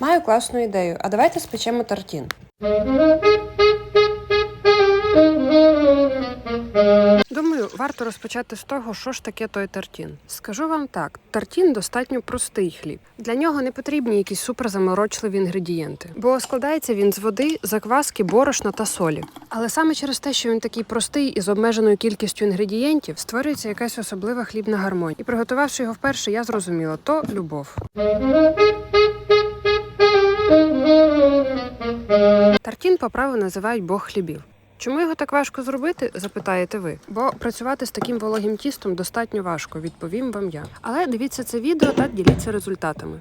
Маю класну ідею, а давайте спечемо тартін. Думаю, варто розпочати з того, що ж таке той тартін. Скажу вам так: тартін достатньо простий хліб. Для нього не потрібні якісь суперзаморочливі інгредієнти, бо складається він з води, закваски, борошна та солі. Але саме через те, що він такий простий і з обмеженою кількістю інгредієнтів, створюється якась особлива хлібна гармонія. І приготувавши його вперше, я зрозуміла, то любов. По праву називають Бог хлібів. Чому його так важко зробити, запитаєте ви? Бо працювати з таким вологим тістом достатньо важко, відповім вам я. Але дивіться це відео та діліться результатами.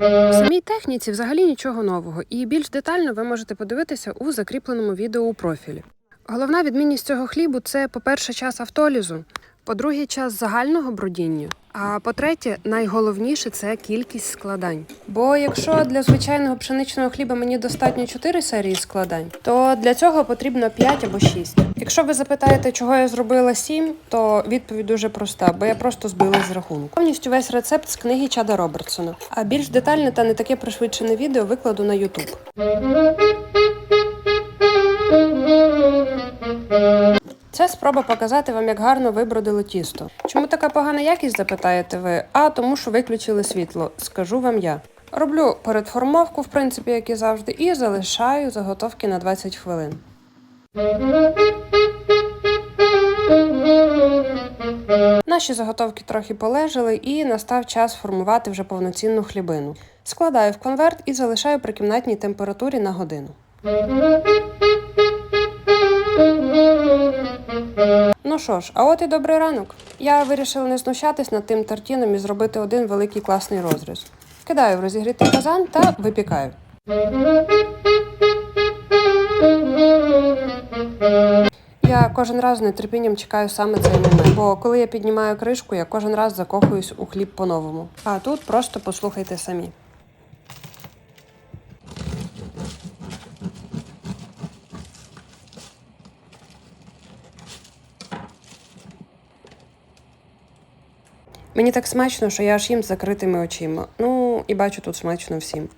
В самій техніці взагалі нічого нового, і більш детально ви можете подивитися у закріпленому відео у профілі. Головна відмінність цього хлібу це, по-перше, час автолізу, по-друге, час загального бродіння. А по-третє, найголовніше це кількість складань. Бо якщо для звичайного пшеничного хліба мені достатньо 4 серії складань, то для цього потрібно 5 або 6. Якщо ви запитаєте, чого я зробила 7, то відповідь дуже проста, бо я просто збила з рахунку. Повністю весь рецепт з книги Чада Робертсона. А більш детальне та не таке пришвидшене відео викладу на YouTube. Це спроба показати вам, як гарно вибродило тісто. Чому така погана якість, запитаєте ви? А тому, що виключили світло. Скажу вам я. Роблю передформовку, в принципі, як і завжди, і залишаю заготовки на 20 хвилин. Наші заготовки трохи полежали, і настав час формувати вже повноцінну хлібину. Складаю в конверт і залишаю при кімнатній температурі на годину. Ну що ж, а от і добрий ранок. Я вирішила не знущатись над тим тартіном і зробити один великий класний розріз. Кидаю в розігрітий казан та випікаю. Я кожен раз з нетерпінням чекаю саме цей момент, бо коли я піднімаю кришку, я кожен раз закохуюсь у хліб по-новому. А тут просто послухайте самі. Мені так смачно, що я аж їм з закритими очима. Ну і бачу тут смачно всім.